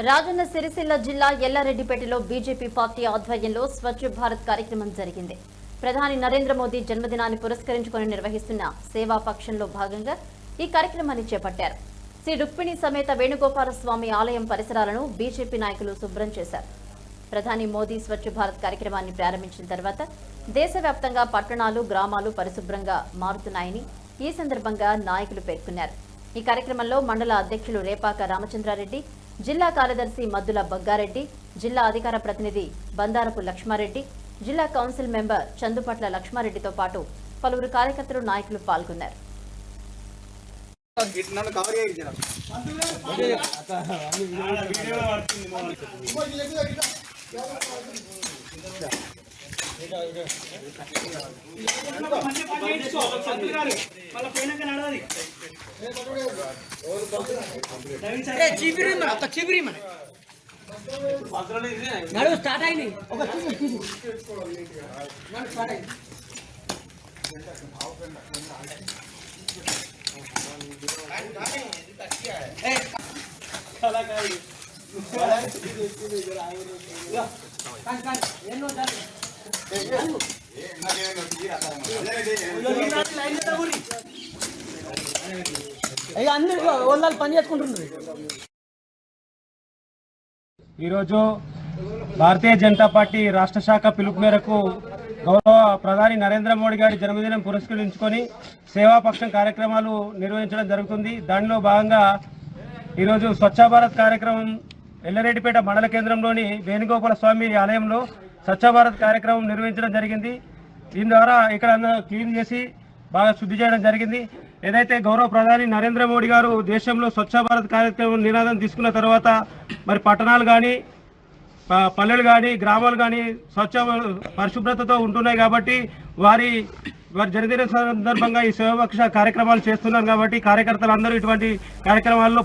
రాజన్న సిరిసిల్ల జిల్లా ఎల్లారెడ్డిపేటలో BJP party ఆధ్వర్యంలో స్వచ్ఛ భారత్ కార్యక్రమం జరిగింది. ప్రధాని నరేంద్ర మోదీ జన్మదినాన్ని పురస్కరించుకొని నిర్వహిస్తున్న సేవా పక్షంలో భాగంగా ఈ కార్యక్రమాన్ని చేపట్టారు. శ్రీ రుక్మిణి సమేత వేణుగోపాల స్వామి ఆలయం పరిసరాలను బీజేపీ నాయకులు శుభ్రం చేశారు. ప్రధాని మోదీ స్వచ్ఛ భారత్ కార్యక్రమాన్ని ప్రారంభించిన తర్వాత దేశవ్యాప్తంగా పట్టణాలు గ్రామాలు పరిశుభ్రంగా మారుతున్నాయని ఈ సందర్భంగా నాయకులు పేర్కొన్నారు. ఈ కార్యక్రమంలో మండల అధ్యక్షులు రేపాక రామచంద్రారెడ్డి జిల్లా కార్యదర్శి మద్దుల బగ్గారెడ్డి జిల్లా అధికార ప్రతినిధి బందారపు లక్ష్మారెడ్డి జిల్లా కౌన్సిల్ మెంబర్ చందుపట్ల లక్ష్మారెడ్డితో పాటు పలువురు కార్యకర్తలు నాయకులు పాల్గొన్నారు నన్ను కవర్ మన ఒక చీపిరి మన నడువు స్టార్ట్ అయింది. ఒక చీపిరి చీపిరి నడువు స్టార్ట్ అయింది. కానీ, కానీ, ఎన్నో దాన్ని. వాళ్ళు పని చేసుకుంటున్నారు ఈరోజు భారతీయ జనతా పార్టీ రాష్ట్ర శాఖ పిలుపు మేరకు గౌరవ ప్రధాని నరేంద్ర మోడీ గారి జన్మదినం పురస్కరించుకొని సేవాపక్షం కార్యక్రమాలు నిర్వహించడం జరుగుతుంది. దానిలో భాగంగా ఈరోజు స్వచ్ఛ భారత్ కార్యక్రమం ఎల్లరెడ్డిపేట మండల కేంద్రంలోని వేణుగోపాల స్వామి ఆలయంలో స్వచ్ఛ భారత్ కార్యక్రమం నిర్వహించడం జరిగింది. దీని ద్వారా ఇక్కడ క్లీన్ చేసి బాగా శుద్ధి చేయడం జరిగింది. ఏదైతే గౌరవ ప్రధాని నరేంద్ర మోడీ గారు దేశంలో స్వచ్ఛ భారత్ కార్యక్రమం నినాదం తీసుకున్న తర్వాత మరి పట్టణాలు కానీ పల్లెలు కానీ గ్రామాలు కానీ స్వచ్ఛ పరిశుభ్రతతో ఉంటున్నాయి కాబట్టి వారి వారి జన్మదిన సందర్భంగా ఈ సేవపక్ష కార్యక్రమాలు చేస్తున్నారు కాబట్టి కార్యకర్తలు అందరూ ఇటువంటి కార్యక్రమాల్లో